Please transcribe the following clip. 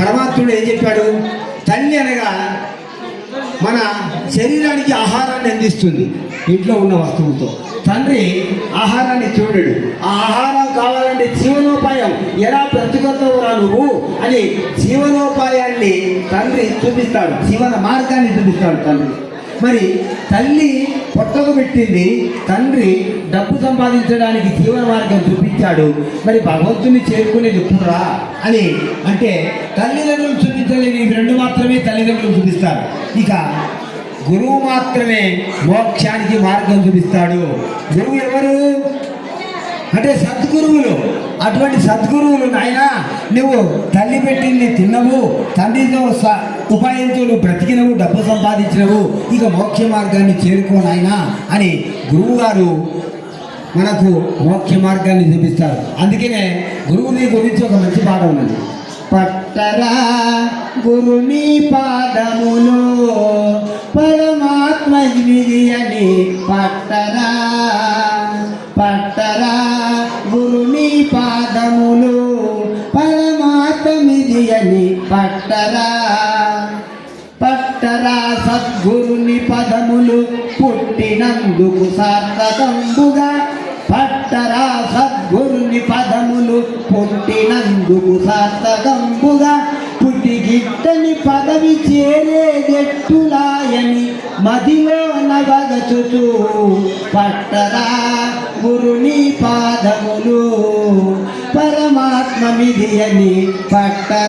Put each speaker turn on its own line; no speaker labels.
పరమాత్ముడు ఏం చెప్పాడు? తల్లి అనగా మన శరీరానికి ఆహారాన్ని అందిస్తుంది ఇంట్లో ఉన్న వస్తువుతో తండ్రి ఆహారాన్ని చూడడు ఆ ఆహారం కావాలంటే జీవనోపాయం. ఎలా బ్రతుకుతావురా నువ్వు అని జీవనోపాయాన్ని తండ్రి చూపిస్తాడు. జీవన మార్గాన్ని చూపిస్తాడు తండ్రి. మరి తల్లి పొట్టకు పెట్టింది తండ్రి డబ్బు సంపాదించడానికి జీవన మార్గం చూపించాడు. మరి భగవంతుని చేరుకునేది ఎప్పుడురా? అని అంటే తల్లిదండ్రులు చూపించలేని ఇవి రెండు మాత్రమే తల్లిదండ్రులు చూపిస్తారు. ఇక గురువు మాత్రమే మోక్షానికి మార్గం చూపిస్తాడు. గురువు ఎవరు? అంటే సద్గురువులు. అటువంటి సద్గురువులు నాయన నువ్వు తల్లి పెట్టింది తిన్నవు తండ్రితో స ఉపాయంతో నువ్వు బ్రతికినవు డబ్బు సంపాదించినవు ఇక మోక్ష మార్గాన్ని చేరుకో నాయన అని గురువు గారు మనకు మోక్ష మార్గాన్ని చూపిస్తారు. అందుకనే గురువుని గురించి ఒక మంచి పాట ఉన్నది. పట్టరా గురుని పాదములు పరమాత్మ అని పట్టరా పాదములు పరమాత్మిది అని పట్టరా. పట్టరా సద్గురుని పదములు పుట్టినందుకు సార్థకంబుగా. పట్టరా సద్గురుని పదములు పుట్టినందుకు సార్థకంబుగా. పుట్టిగిట్టని పదవి చేరేదెట్టులాయని మదిలో నవగచుతూ పట్టరా గురుని పాదములు పరమాత్మ మిది అని పట్ట